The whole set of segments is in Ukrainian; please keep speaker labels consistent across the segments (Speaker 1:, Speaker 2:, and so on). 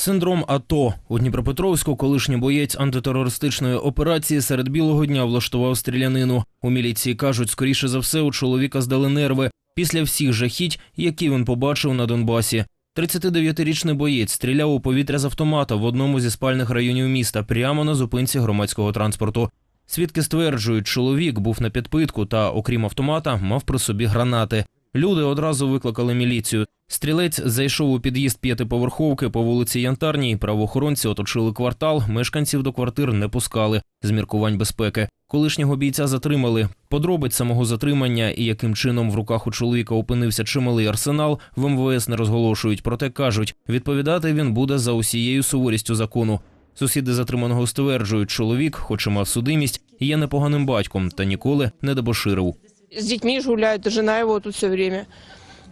Speaker 1: Синдром АТО у Дніпропетровську колишній боєць антитерористичної операції серед білого дня влаштував стрілянину. У міліції кажуть, скоріше за все, у чоловіка здали нерви після всіх жахіть, які він побачив на Донбасі. 39-річний боєць стріляв у повітря з автомата в одному зі спальних районів міста прямо на зупинці громадського транспорту. Свідки стверджують, чоловік був на підпитку та, окрім автомата, мав при собі гранати. Люди одразу викликали міліцію. Стрілець зайшов у під'їзд п'ятиповерховки по вулиці Янтарній. Правоохоронці оточили квартал. Мешканців до квартир не пускали з міркувань безпеки. Колишнього бійця затримали. Подробиць самого затримання і яким чином в руках у чоловіка опинився чималий арсенал в МВС не розголошують. Проте кажуть, відповідати він буде за усією суворістю закону. Сусіди затриманого стверджують, чоловік, хоч і мав судимість, є непоганим батьком та ніколи не дебоширив.
Speaker 2: С детьми ж гуляет, и жена его тут все время.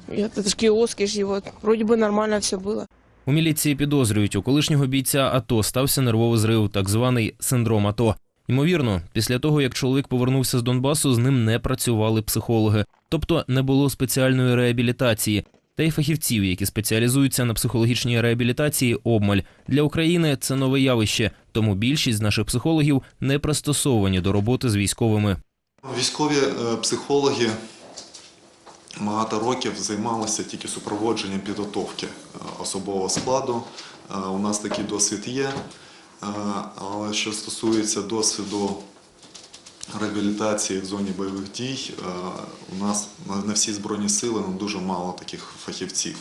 Speaker 2: И Это ж киоски ж его. Вроде бы нормально все было.
Speaker 1: У міліції підозрюють, у колишнього бійця АТО стався нервовий зрив, так званий синдром АТО. Ймовірно, після того, як чоловік повернувся з Донбасу, з ним не працювали психологи, тобто не було спеціальної реабілітації. Та й фахівців, які спеціалізуються на психологічній реабілітації, обмаль для України це нове явище, тому більшість з наших психологів не пристосовані до роботи з військовими.
Speaker 3: Військові е, психологи багато років займалися тільки супроводженням підготовки е, особового складу. Е, У нас такий досвід є. Але що стосується досвіду реабілітації в зоні бойових дій, у нас на- всі збройні сили дуже мало таких фахівців.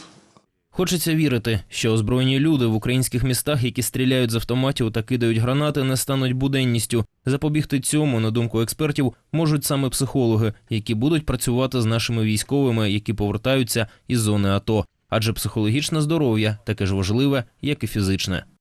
Speaker 1: Хочеться вірити, що озброєні люди в українських містах, які стріляють з автоматів та кидають гранати, не стануть буденністю. Запобігти цьому, на думку експертів, можуть саме психологи, які будуть працювати з нашими військовими, які повертаються із зони АТО. Адже психологічне здоров'я таке ж важливе, як і фізичне.